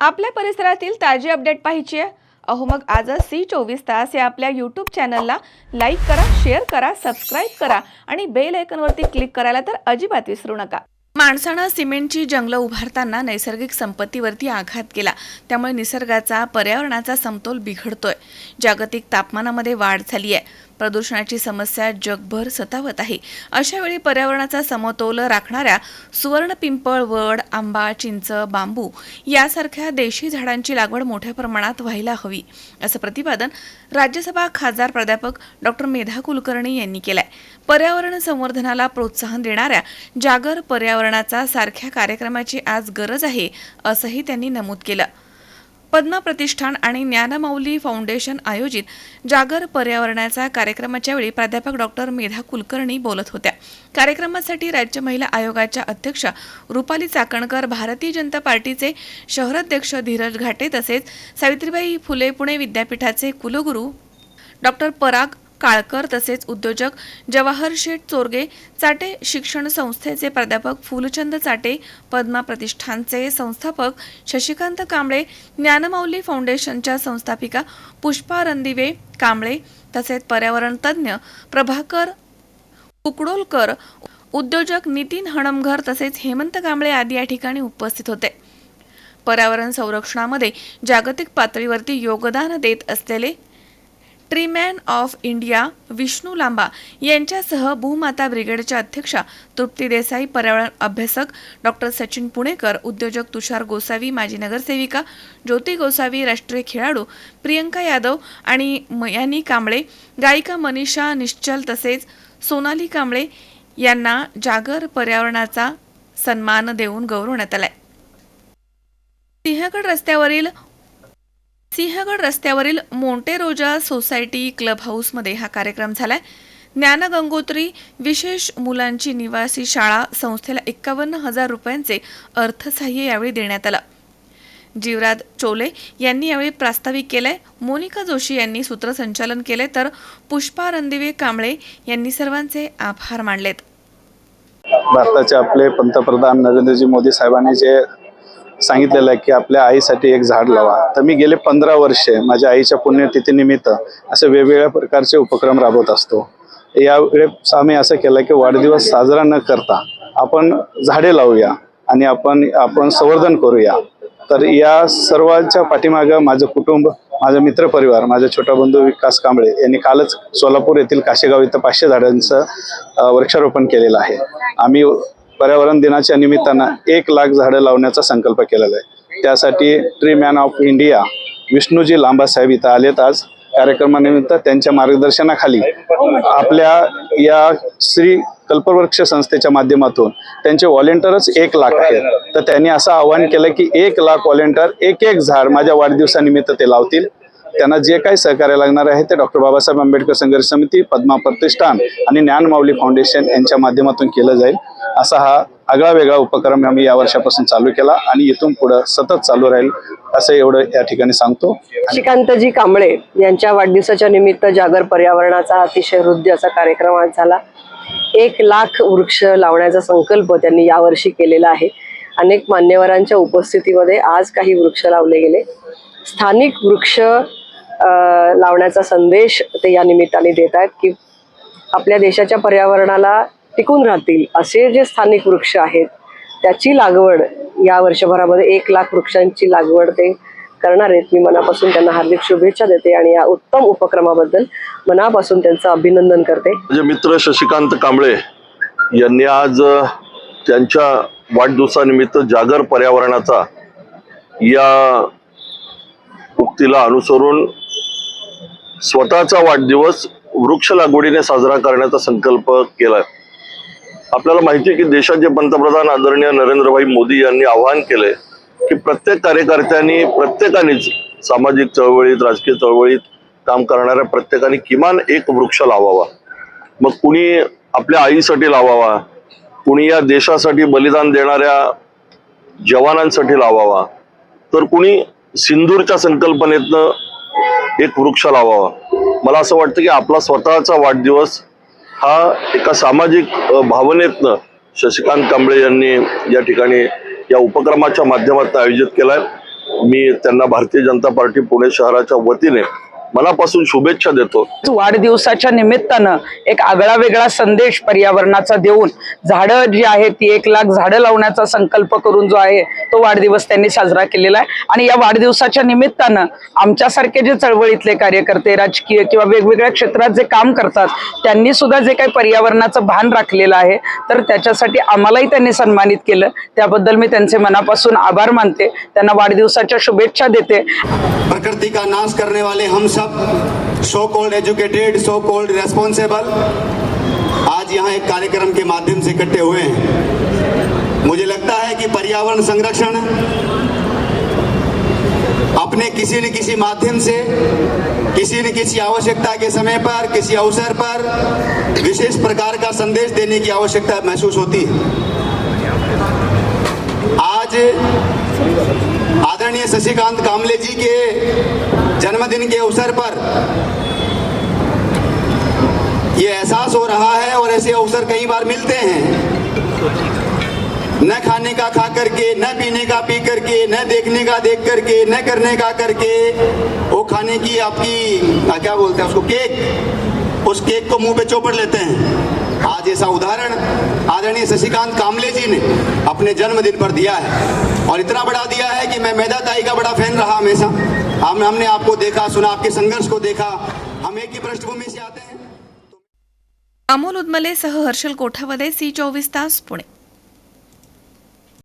आपल्या परिसरातील ताजी अपडेट पाहिजे. अहो मग आजच सी चोवीस तास या आपल्या यूट्यूब चॅनलला लाईक करा शेअर करा सबस्क्राईब करा आणि बेल आयकनवरती क्लिक करायला तर अजिबात विसरू नका. माणसानं सिमेंटची जंगलं उभारताना नैसर्गिक संपत्तीवरती आघात केला. त्यामुळे निसर्गाचा पर्यावरणाचा समतोल बिघडतोय. जागतिक तापमानामध्ये वाढ झाली आहे प्रदूषणाची समस्या जगभर सतावत आहे. अशावेळी पर्यावरणाचा समतोल राखणाऱ्या सुवर्ण पिंपळ वड आंबा चिंच बांबू यासारख्या देशी झाडांची लागवड मोठ्या प्रमाणात व्हायला हवी असं प्रतिपादन राज्यसभा खासदार प्राध्यापक डॉक्टर मेधा कुलकर्णी यांनी केलंय. पर्यावरण संवर्धनाला प्रोत्साहन देणाऱ्या जागर पर्यावरणाचा सारख्या कार्यक्रमाची आज गरज आहे असंही त्यांनी नमूद केलं. पद्मा प्रतिष्ठान आणि ज्ञानमौली फाउंडेशन आयोजित जागर पर्यावरणाचा कार्यक्रमाच्या वेळी प्राध्यापक डॉक्टर मेधा कुलकर्णी बोलत होत्या. कार्यक्रमासाठी राज्य महिला आयोगाच्या अध्यक्षा रुपाली चाकणकर भारतीय जनता पार्टीचे शहराध्यक्ष धीरज घाटे तसेच सावित्रीबाई फुले पुणे विद्यापीठाचे कुलगुरू डॉक्टर पराग काळकर तसेच उद्योजक जवाहर शेठ चोरगे चाटे शिक्षण संस्थेचे प्राध्यापक फुलचंद चाटे पद्मा प्रतिष्ठानचे संस्थापक शशिकांत कांबळे ज्ञानमौली फाउंडेशनच्या संस्थापिका पुष्पा रणदिवे कांबळे तसेच पर्यावरण तज्ज्ञ प्रभाकर कुकडोलकर उद्योजक नितीन हणमघर तसेच हेमंत कांबळे आदी या ठिकाणी उपस्थित होते. पर्यावरण संरक्षणामध्ये जागतिक पातळीवरती योगदान देत असलेले tree man of India Vishnu Lamba यांच्यासह भूमाता ब्रिगेडच्या अध्यक्षा तृप्ती देसाई पर्यावरण अभ्यासक डॉक्टर सचिन पुणेकर उद्योजक तुषार गोसावी माजी नगरसेविका ज्योती गोसावी राष्ट्रीय खेळाडू प्रियंका यादव आणि मयानी कांबळे गायिका मनीषा निश्चल तसेच सोनाली कांबळे यांना जागर पर्यावरणाचा सन्मान देऊन गौरवण्यात आलाय. सिंहगड रस्त्यावरील सिंहगड रस्त्यावरील मोंटेरोजा सोसायटी क्लब हाऊसमध्ये हा कार्यक्रम झालाय. ज्ञान गंगोत्री विशेष मुलांची निवासी शाळा संस्थेला एक्कावन्न हजार रुपयांचे अर्थसहाय्य यावेळी देण्यात आलं. जीवराज चोले यांनी यावेळी प्रास्ताविक केलंय. मोनिका जोशी यांनी सूत्रसंचालन केले तर पुष्पा रणदिवे कांबळे यांनी सर्वांचे आभार मानलेत. भारताचे आपले पंतप्रधान नरेंद्रजी मोदी साहेबांनी जे सांगितलेलं आहे की आपल्या आईसाठी एक झाड लावा. तर मी गेले पंधरा वर्षे माझ्या आईच्या पुण्यतिथीनिमित्त असे वेगवेगळ्या प्रकारचे उपक्रम राबवत असतो. यावेळेस आम्ही असं केलं की वाढदिवस साजरा न करता आपण झाडे लावूया आणि आपण आपण संवर्धन करूया. तर या सर्वांच्या पाठीमागं माझं कुटुंब माझा मित्रपरिवार माझा छोटा बंधू विकास कांबळे यांनी कालच सोलापूर येथील काशेगाव इथं पाचशे झाडांचं वृक्षारोपण केलेलं आहे. आम्ही पर्यावरण दिनाच्या निमित्तानं एक लाख झाडं लावण्याचा संकल्प केलेला आहे. त्यासाठी tree man of India Vishnuji Lamba साहेब इथं आलेत आज. कार्यक्रमानिमित्त त्यांच्या मार्गदर्शनाखाली आपल्या या श्री कल्पवृक्ष संस्थेच्या माध्यमातून त्यांचे व्हॉलेंटियरच एक लाख आहेत. तर त्यांनी असं आवाहन केलं की एक लाख व्हॉलेंटियर एक एक झाड माझ्या वाढदिवसानिमित्त ते लावतील. त्यांना जे काही सहकार्य लागणार आहे ते डॉक्टर बाबासाहेब आंबेडकर संघर्ष समिती पद्मा प्रतिष्ठान आणि ज्ञानमाऊली फाउंडेशन यांच्या माध्यमातून केलं जाईल. असा हा आगळा वेगळा उपक्रम आम्ही या वर्षापासून चालू केला आणि इथून पुढं सतत चालू राहील असं एवढं या ठिकाणी सांगतो. श्रीकांतजी कांबळे यांच्या वाढदिवसाच्या निमित्त जागर पर्यावरणाचा अतिशय हृदय असा कार्यक्रम आज झाला. एक लाख वृक्ष लावण्याचा संकल्प त्यांनी यावर्षी केलेला आहे. अनेक मान्यवरांच्या उपस्थितीमध्ये आज काही वृक्ष लावले गेले. स्थानिक वृक्ष लावण्याचा संदेश ते या निमित्ताने देत आहेत की आपल्या देशाच्या पर्यावरणाला टिकून राहतील असे जे स्थानिक वृक्ष आहेत त्याची लागवड या वर्षभरामध्ये एक लाख वृक्षांची लागवड ते करणार आहेत. मी मनापासून त्यांना हार्दिक शुभेच्छा देते आणि या उत्तम उपक्रमाबद्दल मनापासून त्यांचं अभिनंदन करते. माझे मित्र शशिकांत कांबळे यांनी आज त्यांच्या वाढदिवसानिमित्त जागर पर्यावरणाचा या उक्तीला अनुसरून स्वतःचा वाढदिवस वृक्ष लागवडीने साजरा करण्याचा संकल्प केला. आपल्याला माहिती आहे की देशाचे पंतप्रधान आदरणीय नरेंद्रभाई मोदी यांनी आवाहन केलंय की प्रत्येक कार्यकर्त्यांनी प्रत्येकानेच सामाजिक चळवळीत राजकीय चळवळीत काम करणाऱ्या प्रत्येकाने किमान एक वृक्ष लावावा. मग कुणी आपल्या आईसाठी लावावा? कुणी या देशासाठी बलिदान देणाऱ्या जवानांसाठी लावावा? तर कुणी सिंदूरच्या संकल्पनेतनं एक वृक्ष लावावा? मला असं वाटतं की आपला स्वतःचा वाढदिवस हा एका सामाजिक भावनेतनं शशिकांत कांबळे यांनी या ठिकाणी या उपक्रमाच्या माध्यमातून आयोजित केलाय. मी त्यांना भारतीय जनता पार्टी पुणे शहराच्या वतीने मनापासून शुभेच्छा देतो. वाढदिवसाच्या निमित्तानं एक आगळा वेगळा संदेश पर्यावरणाचा देऊन झाडं जी आहेत ती एक लाख झाडं लावण्याचा संकल्प करून जो आहे तो वाढदिवस त्यांनी साजरा केलेला आहे. आणि या वाढदिवसाच्या निमित्तानं आमच्यासारखे जे चळवळीतले कार्यकर्ते राजकीय किंवा वेगवेगळ्या क्षेत्रात जे काम करतात त्यांनी सुद्धा जे काही पर्यावरणाचं भान राखलेलं आहे तर त्याच्यासाठी आम्हालाही त्यांनी सन्मानित केलं. त्याबद्दल मी त्यांचे मनापासून आभार मानते. त्यांना वाढदिवसाच्या शुभेच्छा देते. प्रकृति का नाश करने वाले हम सब so called educated so called responsible आज यहाँ एक कार्यक्रम के माध्यम से इकट्ठे हुए हैं। मुझे लगता है कि पर्यावरण संरक्षण अपने किसी न किसी माध्यम से, किसी न किसी आवश्यकता के समय पर, किसी अवसर पर विशेष प्रकार का संदेश देने की आवश्यकता महसूस होती है। आज आदरणीय शशिकांत कामले जी के जन्मदिन के अवसर पर ये एहसास हो रहा है और ऐसे अवसर कई बार मिलते हैं। न खाने का खा करके, न पीने का पी करके, न देखने का देख करके, न करने का करके, वो खाने की आपकी क्या बोलते हैं उसको, केक, उस केक को मुँह पे चौपड़ लेते हैं। आज ऐसा उदाहरण आदरणीय शशिकांत कामले जी ने अपने जन्मदिन पर दिया है और इतना बड़ा दिया है कि मैं मैदा ताई का बड़ा फ़ैन रहा हमेशा। हम हमने आपको देखा, सुना, आपके संघर्ष को देखा। हम एक ही पृष्ठभूमि से आते हैं। अमोल उदमले सह हर्षल कोठावदे सी चोवीस तास पुणे।